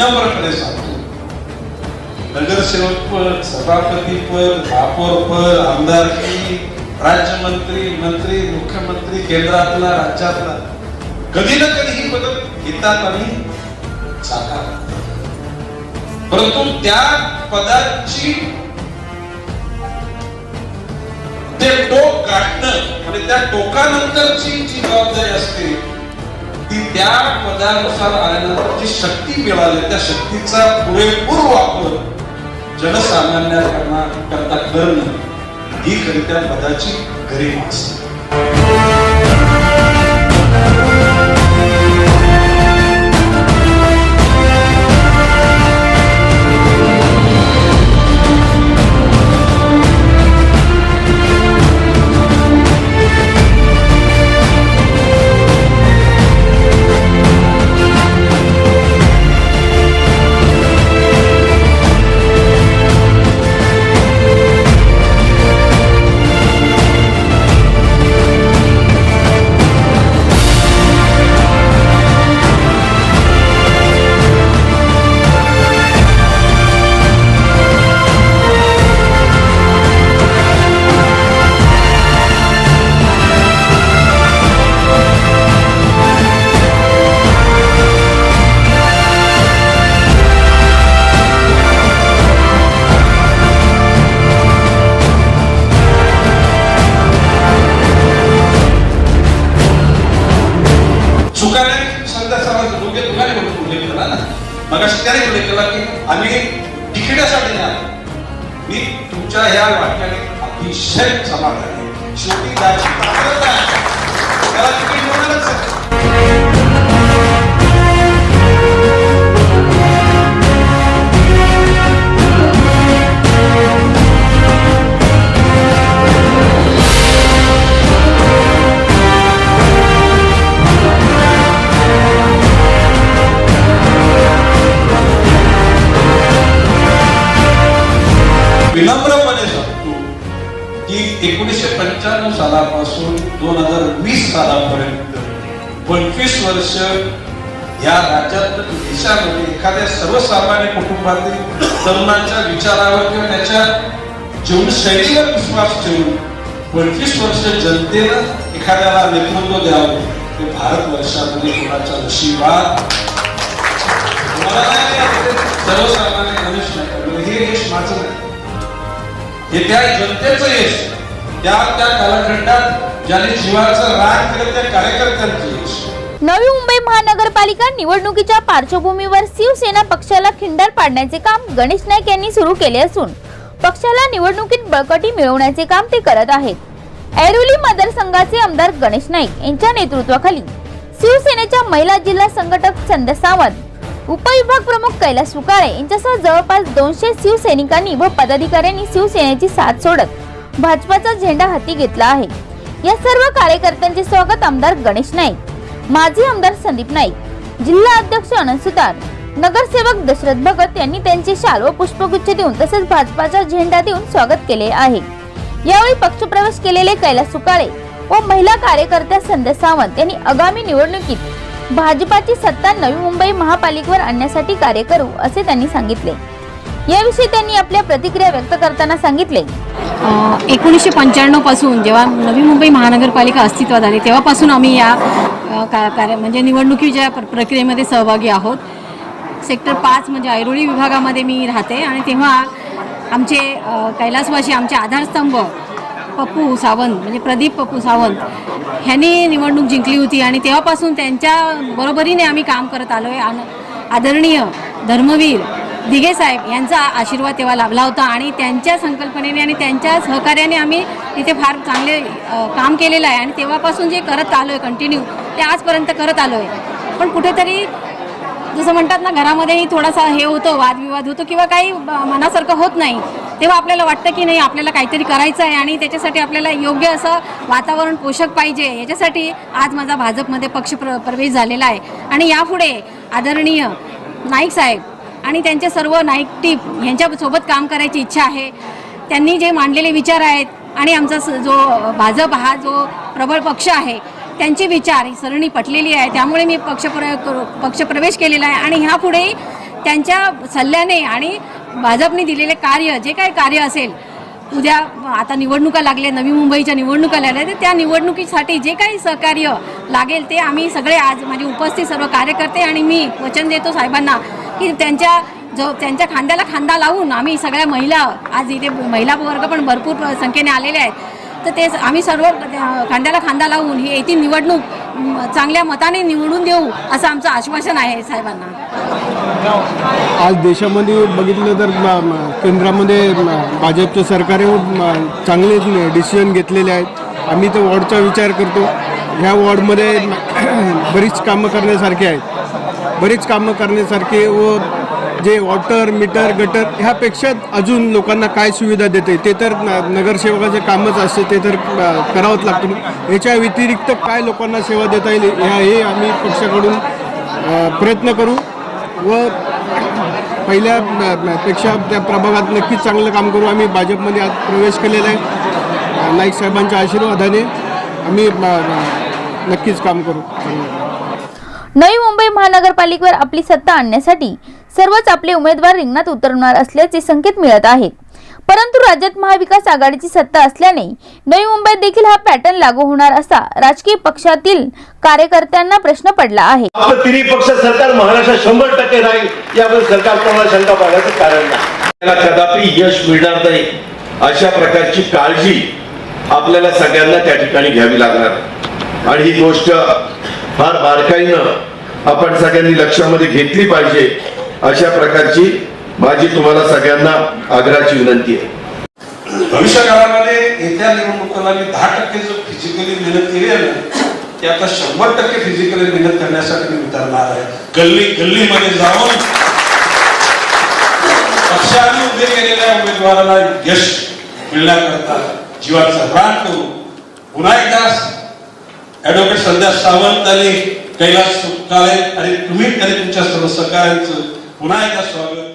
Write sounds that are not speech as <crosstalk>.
हे बघा विनम्रपणे सांगतो नगरसेवक पद सभापती पद महापौर पद आमदारकी राज्यमंत्री मंत्री मुख्यमंत्री केंद्रातला राज्यातला. कधी ना कधी ही पद घेतात आणि जातात. परंतु त्या पदाची ते टोक गाठणं आणि त्या टोकानंतरची जी जबाबदारी असते ती त्या पदानुसार आल्यानंतर जी शक्ती मिळाली त्या शक्तीचा पुरेपूर वापर जनसामान्यांना करता करणं ही खरी त्या पदाची गरिमा असते. चुकाने संध्या समाज दोघे तुकाने म्हणून उल्लेख केला ना मग त्याने उल्लेख केला की आम्ही तिकिटासाठी नाही आलो. मी तुमच्या ह्या वाक्याने अतिशय समाधान आहे शेवटी त्याची पात्रता आहे. त्याला तिकीट मिळणारच आहे पंचवीस वर्ष या राज्यात देशामध्ये एखाद्या सर्वसामान्य कुटुंबातील तरुणांच्या विचारावर किंवा त्याच्या जीवनशैलीवर विश्वास ठेवून पंचवीस वर्ष जनतेनं एखाद्याला नेतृत्व द्यावं ते भारत वर्षामध्ये कोणाच्या नशिबात? सर्वसामान्य मनुष्य नाही. हे यश माझं नाही. हे त्या जनतेचं यश. त्या त्या कालखंडात ज्याने जीवाचं राग केलं त्या नवी मुंबई महानगरपालिका निवडणुकीच्या पार्श्वभूमीवर शिवसेना पक्षाला खिंडार पाडण्याचे काम गणेश नाईक यांनी सुरू केले असून पक्षाला निवडणुकीत बळकटी मिळवण्याचे काम ते करत आहेत. ऐरोली मतदारसंघाचे आमदार गणेश नाईक यांच्या नेतृत्वाखाली शिवसेनेच्या महिला जिल्हा संघटक चंद सावंत उपविभाग प्रमुख कैलास सुकाळे यांच्यासह जवळपास दोनशे शिवसैनिकांनी व पदाधिकाऱ्यांनी शिवसेनेची साथ सोडत भाजपाचा झेंडा हाती घेतला आहे. या सर्व कार्यकर्त्यांचे स्वागत आमदार गणेश नाईक माजी आमदार संदीप नाईक जिल्हा अध्यक्ष अनंत सुतार नगरसेवक दशरथ भगत यांनी त्यांचे शाल व पुष्पगुच्छ देऊन तसेच भाजपाचा झेंडा देऊन स्वागत केले आहे. यावेळी पक्षप्रवेश केलेले कैलास सुकाळे व महिला कार्यकर्त्या संध्या सावंत यांनी आगामी निवडणुकीत भाजपाची सत्ता नवी मुंबई महापालिकेवर आणण्यासाठी कार्य करू असे त्यांनी सांगितले. याविषयी त्यांनी आपल्या प्रतिक्रिया व्यक्त करताना सांगितले. एकोणीसशे पंच्याण्णवपासून जेव्हा नवी मुंबई महानगरपालिका अस्तित्वात आली तेव्हापासून आम्ही या का कार्य म्हणजे निवडणुकीच्या प्र प्रक्रियेमध्ये सहभागी आहोत. सेक्टर पाच म्हणजे ऐरोळी विभागामध्ये मी राहते आणि तेव्हा आमचे कैलासवाशी कैलासवासी आमचे आधारस्तंभ पप्पू सावंत म्हणजे प्रदीप पप्पू सावंत ह्यांनी निवडणूक जिंकली होती आणि तेव्हापासून त्यांच्या बरोबरीने आम्ही काम करत आलो आहे आदरणीय धर्मवीर दिघे साहेब यांचा आशीर्वाद तेव्हा लाभला होता आणि त्यांच्या संकल्पनेने आणि त्यांच्या सहकार्याने आम्ही तिथे फार चांगले काम केलेलं आहे. आणि तेव्हापासून जे करत आलो आहे कंटिन्यू ते आजपर्यंत करत आलो आहे पण कुठेतरी जसं म्हणतात ना घरामध्येही थोडासा हे होतो वादविवाद होतो किंवा काही मनासारखं होत नाही. तेव्हा आपल्याला वाटतं की नाही आपल्याला काहीतरी करायचं आहे आणि त्याच्यासाठी आपल्याला योग्य असं वातावरण पोषक पाहिजे. याच्यासाठी आज माझा भाजपमध्ये पक्ष प्र प्रवेश झालेला आहे. आणि यापुढे आदरणीय नाईक साहेब आणि त्यांच्या सर्व नाईक टीप यांच्यासोबत काम करायची इच्छा आहे. त्यांनी जे मांडलेले विचार आहेत आणि आमचा स- जो भाजप हा जो प्रबळ पक्ष आहे त्यांचे विचार ही सरणी पटलेली आहे. त्यामुळे मी पक्षप्र पक्षप्रवेश केलेला आहे आणि ह्यापुढे त्यांच्या सल्ल्याने आणि भाजपने दिलेले कार्य जे काही कार्य असेल उद्या आता निवडणुका लागल्या नवी मुंबईच्या निवडणुका लागल्या तर त्या निवडणुकीसाठी जे काही सहकार्य लागेल ते आम्ही सगळे आज माझे उपस्थित सर्व कार्यकर्ते आणि मी वचन देतो साहेबांना. की त्यांच्या जो त्यांच्या खांद्याला खांदा लावून आम्ही सगळ्या महिला आज इथे महिला वर्ग पण भरपूर संख्येने आलेले आहेत. तर ते आम्ही सर्व खांद्याला खांदा लावून ही येथील निवडणूक चांगल्या मताने निवडून देऊ असं आमचं आश्वासन आहे साहेबांना. आज देशामध्ये बघितलं तर केंद्रामध्ये भाजपचं सरकार चांगले डिसिजन घेतलेले आहेत. आम्ही तर वॉर्डचा विचार करतो. ह्या वॉर्डमध्ये <clears throat> बरीच कामं करण्यासारखी आहेत. बरीच कामं करण्यासारखे व जे वॉटर मीटर गटर ह्यापेक्षा अजून लोकांना काय सुविधा देते ते तर नगरसेवकाचे कामच असते ते तर करावंच लागतं. याच्या व्यतिरिक्त काय लोकांना सेवा देता येईल ह्या हे आम्ही पक्षाकडून प्रयत्न करू व पहिल्या पेक्षा त्या प्रभागात नक्कीच चांगलं काम करू. आम्ही भाजपमध्ये आज प्रवेश केलेला आहे. नाईक साहेबांच्या आशीर्वादाने आम्ही नक्कीच काम करू. नवी मुंबई महानगरपालिकेवर आपली सत्ता आणण्यासाठी सर्वच आपले उमेदवार रिंगणात उतरणार असल्याचे संकेत मिळत आहेत परंतु राज्यात महाविकास आघाडीची सत्ता असल्याने नवी मुंबईत देखील हा पॅटर्न लागू होणार असा राजकीय पक्षातील कार्यकर्त्यांना प्रश्न पडला आहे. आपलं तिन्ही पक्ष सरकार महाराष्ट्रात शंभर टक्के राहील याबद्दल सरकार कोणाला शंका पाहण्याचं कारण नाही. त्याला कदापि यश मिळणार नाही अशा प्रकारची काळजी आपल्याला सगळ्यांना त्या ठिकाणी घ्यावी लागणार. आणि ही गोष्ट फार बारकाईनं आपण सगळ्यांनी लक्षामध्ये घेतली पाहिजे अशा प्रकारची माझी तुम्हाला सगळ्यांना आग्रहाची विनंती आहे. भविष्य काळामध्ये येत्या निवडणुकांना मी दहा टक्के जो फिजिकली मेहनत केली आहे ना ते आता शंभर टक्के फिजिकली मेहनत करण्यासाठी मी उतरणार आहे. गल्ली गल्लीमध्ये जाऊन पक्षाने उभे केलेल्या उमेदवाराला यश मिळण्याकरता जीवाचा प्राण करू पुन्हा एकदा ऍडव्होकेट संध्या सावंत आणि कैलास काळे आणि तुम्ही आणि तुमच्या सर्व सहकार्यांचं पुन्हा एकदा स्वागत.